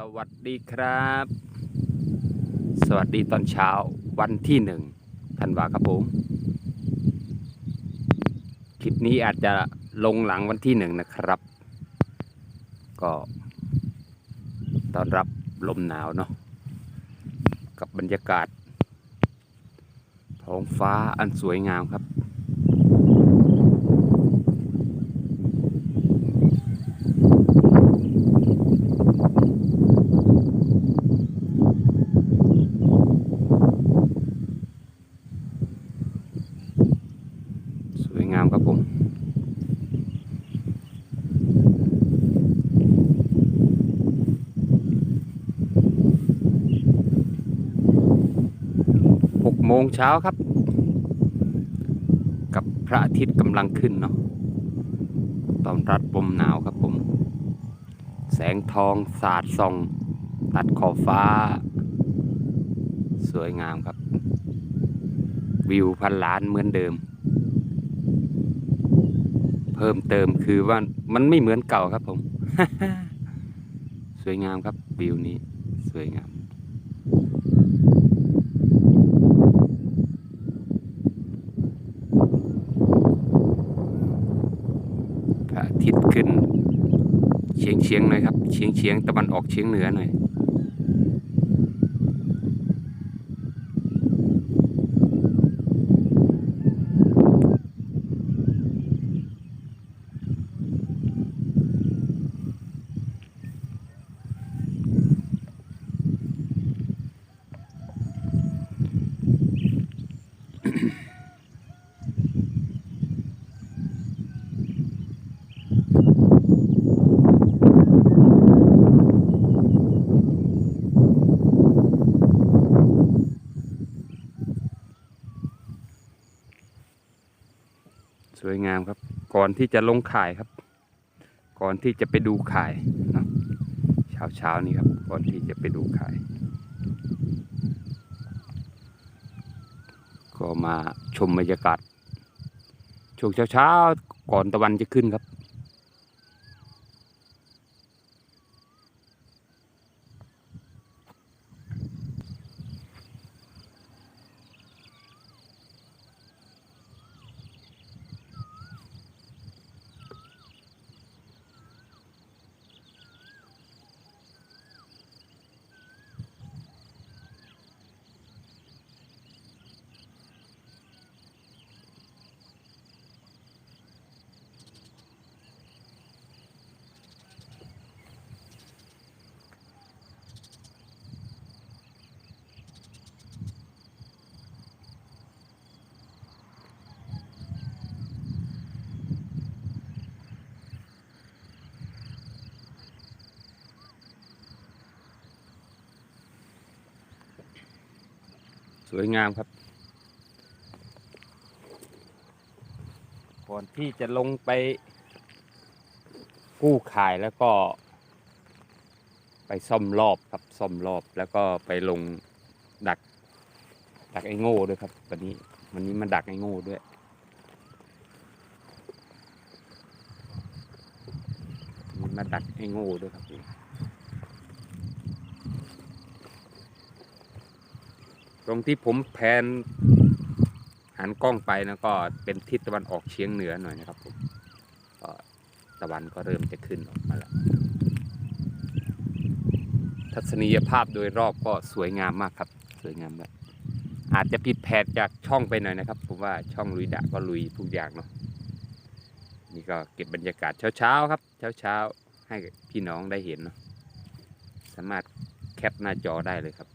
สวัสดีครับ สวัสดีตอนเช้าวันที่หนึ่งธันวาครับผม คลิปนี้อาจจะลงหลังวันที่หนึ่งนะครับ ก็ตอนรับลมหนาวเนาะกับบรรยากาศท้องฟ้าอันสวยงามครับ สวยงามครับผม หก โมงเช้าครับ กับพระอาทิตย์กำลังขึ้นเนาะตอนรับลมหนาวครับผม แสงทองสาดส่อง ตัดขอบฟ้า สวยงามครับ วิวพันล้านเหมือนเดิม เพิ่มเติมคือว่ามันไม่เหมือนเก่าครับผม สวยงามครับวิวนี้สวยงาม พระอาทิตย์ขึ้น เฉียงเฉียงๆหน่อยครับเฉียงเฉียงตะวันออกเฉียงเหนือหน่อย ส วยงามครับ ก่อนที่จะลงข่ายครับ ก่อนที่จะไปดูข่ายนะเช้าเช้านี้ครับ ก่อนที่จะไปดูข่าย ก็มาชมบรรยากาศช่วงเช้าเช้าก่อนตะวันจะขึ้นครับ สวยงามครับ ก่อนที่จะลงไป กู้ข่ายแล้วก็ ไปซ่อมรอบครับซ่อมรอบแล้วก็ไปลงดัก ดักไอ้โง่ด้วยครับ วันนี้วันนี้มาดักไอ้โง่ด้วยวันมาดักไอ้โง่ด้วยครับ ตรงที่ผมแพนหันกล้องไปนะก็เป็นทิศตะวันออกเฉียงเหนือหน่อยนะครับผมก็ตะวันก็เริ่มจะขึ้นออกมาแล้ว ทัศนียภาพโดยรอบก็สวยงามมากครับ สวยงามแบบอาจจะผิดแผกจากช่องไปหน่อยนะครับผมว่าช่องลุยดะก็ลุยทุกอย่างเนาะนี่ก็เก็บบรรยากาศเช้าๆครับ เช้าๆให้พี่น้องได้เห็นเนาะสามารถแคปหน้าจอได้เลยครับ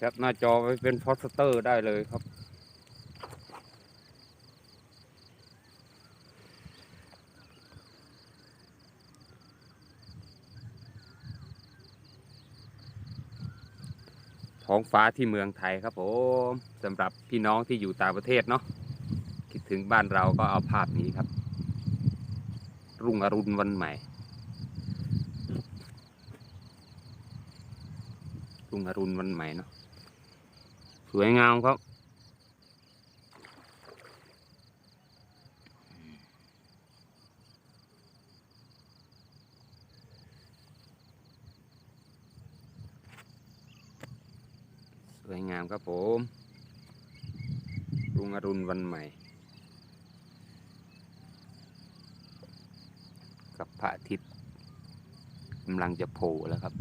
แคปหน้าจอไว้เป็นโพสเตอร์ได้เลยครับ ท้องฟ้าที่เมืองไทยครับผมสำหรับพี่น้องที่อยู่ต่างประเทศเนาะคิดถึงบ้านเราก็เอาภาพนี้ครับ รุ่งอรุณวันใหม่รุ่งอรุณวันใหม่เนาะ สวยงามครับ สวยงามครับผมรุงอรุณวันใหม่ กับพระอาทิตย์กำลังจะโผล่แล้วครับ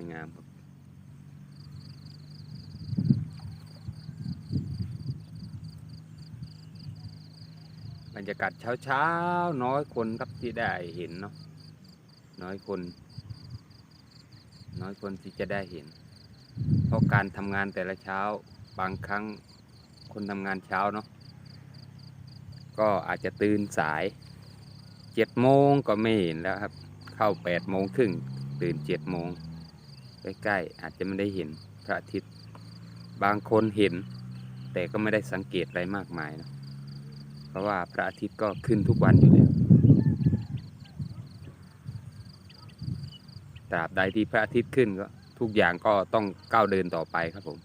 วยงามครับบรรยากาศเช้าๆ น้อยคนครับที่ได้เห็นเนาะน้อยคน น้อยคนที่จะได้เห็น เพราะการทำงานแต่ละเช้าบางครั้งคนทำงานเช้าเนาะก็อาจจะตื่นสายเจ็ดโมงก็ไม่เห็นแล้วครับ เข้าแปดโมงครึ่งตื่นเจ็ดโมง ใกล้ๆอาจจะไม่ได้เห็นพระอาทิตย์ บางคนเห็น แต่ก็ไม่ได้สังเกตอะไรมากมายเนะเพราะว่าพระอาทิตย์ก็ขึ้นทุกวันอยู่แล้วตราบใดที่พระอาทิตย์ขึ้นก็ทุกอย่างก็ต้องก้าวเดินต่อไปครับผม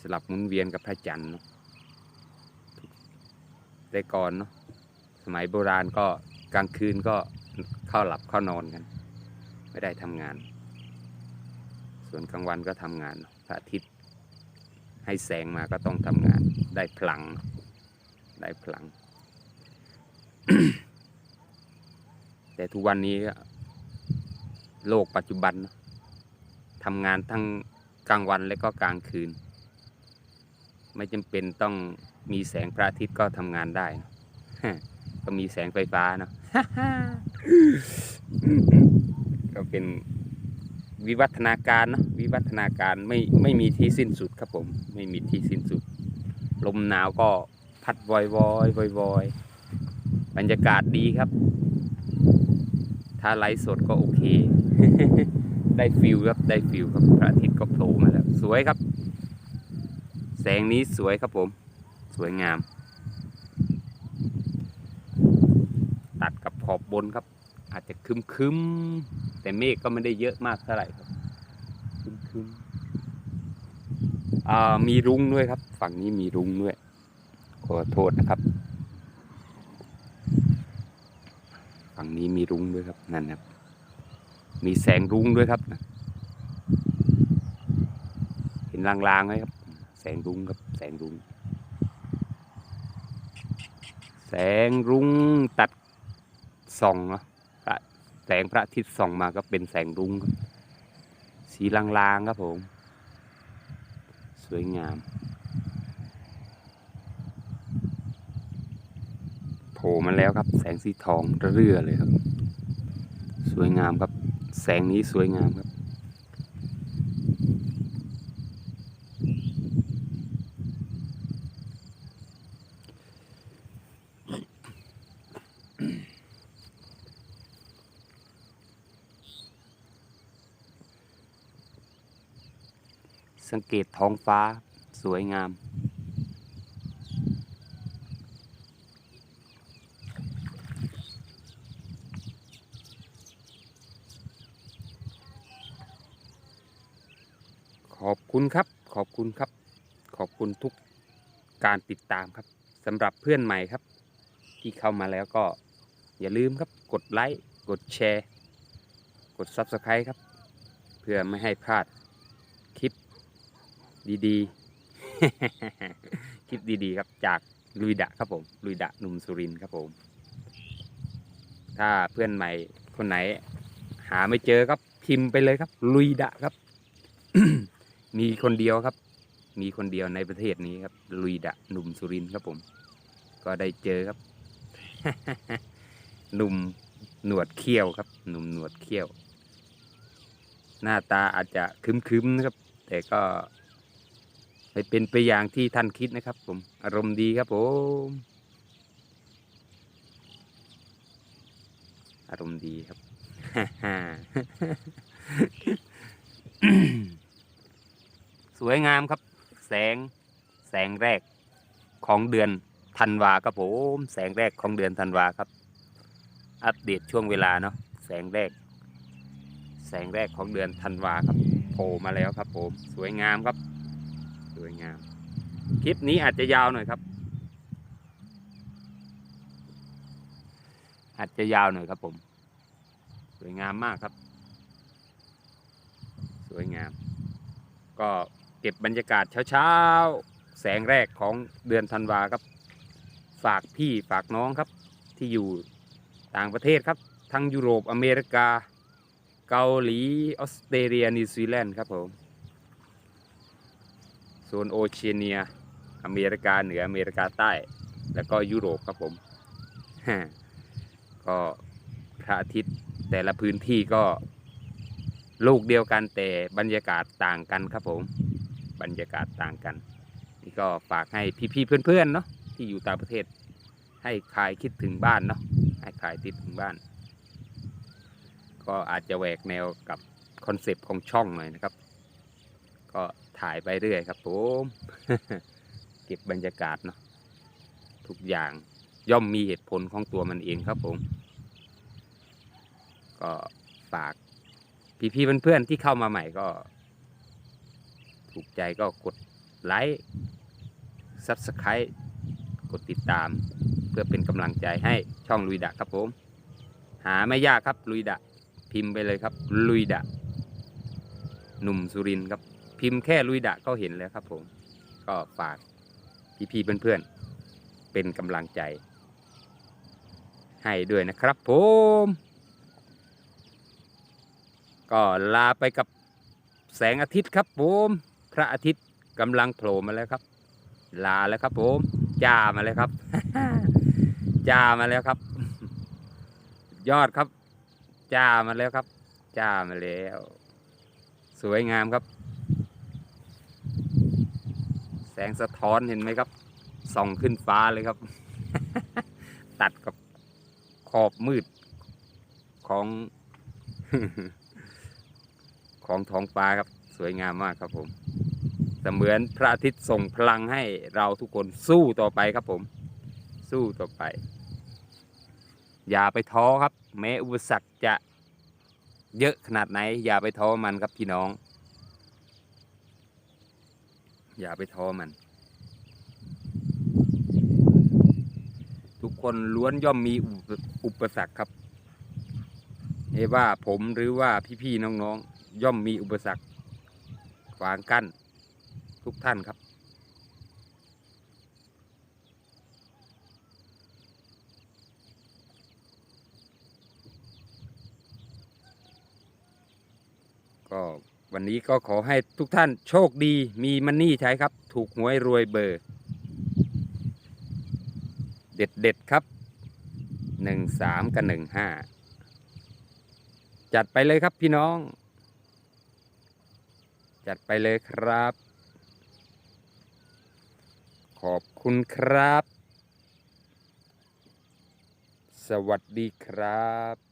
สลับหมุนเวียนกับพระจันทร์เนาะแต่ก่อนเนาะสมัยโบราณก็กลางคืนก็ เข้าหลับเข้านอนกัน ไม่ได้ทำงาน ส่วนกลางวันก็ทำงานพระอาทิตย์ให้แสงมาก็ต้องทำงาน ได้พลัง ได้พลัง แต่ทุกวันนี้โลกปัจจุบันทำงานทั้งกลางวันและก็กลางคืน ไม่จำเป็นต้องมีแสงพระอาทิตย์ก็ทำงานได้ ก็มีแสงไฟฟ้าเนาะก็เป็นวิวัฒนาการเนอะวิวัฒนาการไม่ไม่มีที่สิ้นสุดครับผม ไม่มีที่สิ้นสุด ลมหนาวก็พัดวอยวอยวอยวอยบรรยากาศดีครับ ถ้าไลฟ์สดก็โอเค ได้ฟิลครับได้ฟิลครับพระอาทิตย์ก็โผล่มาแล้ว สวยครับ แสงนี้สวยครับผม สวยงาม ตัดกับข อบบนครับ อาจจะคึมคึมๆแต่เมฆก็ไม่ได้เยอะมากเท่าไหร่ครับคึมคึมๆมีรุ้งด้วยครับ ฝั่งนี้มีรุ้งด้วย ขอโทษนะครับ ฝั่งนี้มีรุ้งด้วยครับนั่นครับ มีแสงรุ้งด้วยครับนะเห็นลางๆไหมครับ แสงรุ้งครับ แสงรุ้งแสงรุ้งตัด ส่องเนาะแสงพระอาทิตย์ส่องมาก็เป็นแสงรุ้งสีลางๆครับผม สวยงามโผล่มาแล้วครับ แสงสีทองระเรื่อเลยครับ สวยงามครับ แสงนี้สวยงามครับ สังเกตท้องฟ้าสวยงาม ขอบคุณครับ ขอบคุณครับ ขอบคุณทุกการติดตามครับสำหรับเพื่อนใหม่ครับ ที่เข้ามาแล้วก็อย่าลืมครับกดไลค์ กดแชร์ กด Subscribe ครับ เพื่อไม่ให้พลาด ดีๆ คลิปดีๆครับจากลุยดะครับผม ลุยดะหนุ่มสุรินครับผม ถ้าเพื่อนใหม่คนไหน หาไม่เจอครับพิมพ์ไปเลยครับ ลุยดะครับ มีคนเดียวครับ มีคนเดียวในประเทศนี้ครับ ลุยดะหนุ่มสุรินครับผม ก็ได้เจอครับ หนุ่มหนวดเขี้ยวครับ หนุ่มหนวดเขี้ยว หน้าตาอาจจะคึมๆนะครับ แต่ก็ ไม่เป็นไปอย่างที่ท่านคิดนะครับ ผม อารมณ์ดีครับผม อารมณ์ดีครับสวยงามครับ แสงแสงแรกของเดือนธันวาครับผมแสงแรกของเดือนธันวาครับ อัปเดตช่วงเวลาเนาะแสงแรก แสงแรกของเดือนธันวาครับโผล่มาแล้วครับผม สวยงามครับ วยงาม คลิปนี้อาจจะยาวหน่อยครับ อาจจะยาวหน่อยครับผม สวยงามมากครับ สวยงาม ก็เก็บบรรยากาศเช้าๆ แสงแรกของเดือนธันวาครับ ฝากพี่ฝากน้องครับ ที่อยู่ต่างประเทศครับ ทั้งยุโรปอเมริกา เกาหลี ออสเตรเลียนิวซีแลนด์ครับผม โซนโอเชียเนีย อเมริกาเหนืออเมริกาใต้ แล้วก็ยุโรปครับผม ก็พระอาทิตย์แต่ละพื้นที่ก็ลูกเดียวกันแต่บรรยากาศต่างกันครับผม บรรยากาศต่างกัน นี่ก็ฝากให้พี่ๆเพื่อนๆเนาะที่อยู่ต่างประเทศ ให้คลายคิดถึงบ้านเนาะให้คลายคิดถึงบ้าน ก็อาจจะแหวกแนวกับคอนเซปต์ของช่องหน่อยนะครับ ก็ ถ่ายไปเรื่อยครับผมเก็บบรรยากาศเนาะทุกอย่างย่อมมีเหตุผลของตัวมันเองครับผม ก็ฝากพี่ๆเพื่อนๆที่เข้ามาใหม่ก็ ถูกใจก็กดไลค์ซับสไครต์กดติดตาม เพื่อเป็นกำลังใจให้ช่องลุยดะครับผม หาไม่ยากครับลุยดะ พิมพ์ไปเลยครับ ลุยดะ หนุ่มสุรินครับ พิมพ์แค่ลุยดะก็เห็นแล้วครับผม ก็ฝากพี่ๆเพื่อนๆ เป็นกำลังใจ ให้ด้วยนะครับผม ก็ลาไปกับแสงอาทิตย์ครับผม พระอาทิตย์กำลังโผล่มาแล้วครับ ลาแล้วครับผมจ้ามาแล้วครับจ้ามาแล้วครับ ยอดครับจ้ามาแล้วครับจ้ามาแล้ว สวยงามครับ แส งสะท้อนเห็นไหมครับ ส่องขึ้นฟ้าเลยครับ ตัดกับขอบมืดของของท้องฟ้าครับ สวยงามมากครับผมเสมือนพระอาทิตย์ส่งพลังให้เราทุกคนสู้ต่อไปครับผม สู้ต่อไป อย่าไปท้อครับ แม้อุปสรรคจะเยอะขนาดไหน อย่าไปท้อมันครับพี่น้อง อย่าไปท้อมัน ทุกคนล้วนย่อมมีอุปอปสรรคครับเอว่าผมหรือว่าพี่ๆน้องๆ ย่อมมีอุปสรรคขวางกั้น ทุกท่านครับ ก็ วันนี้ก็ขอให้ทุกท่านโชคดีมีมันนี่ใช้ครับ ถูกหวยรวยเบอร์ เด็ดเด็ดครับหนึ่งสามกับหนึ่งห้าจัดไปเลยครับพี่น้อง จัดไปเลยครับ ขอบคุณครับ สวัสดีครับ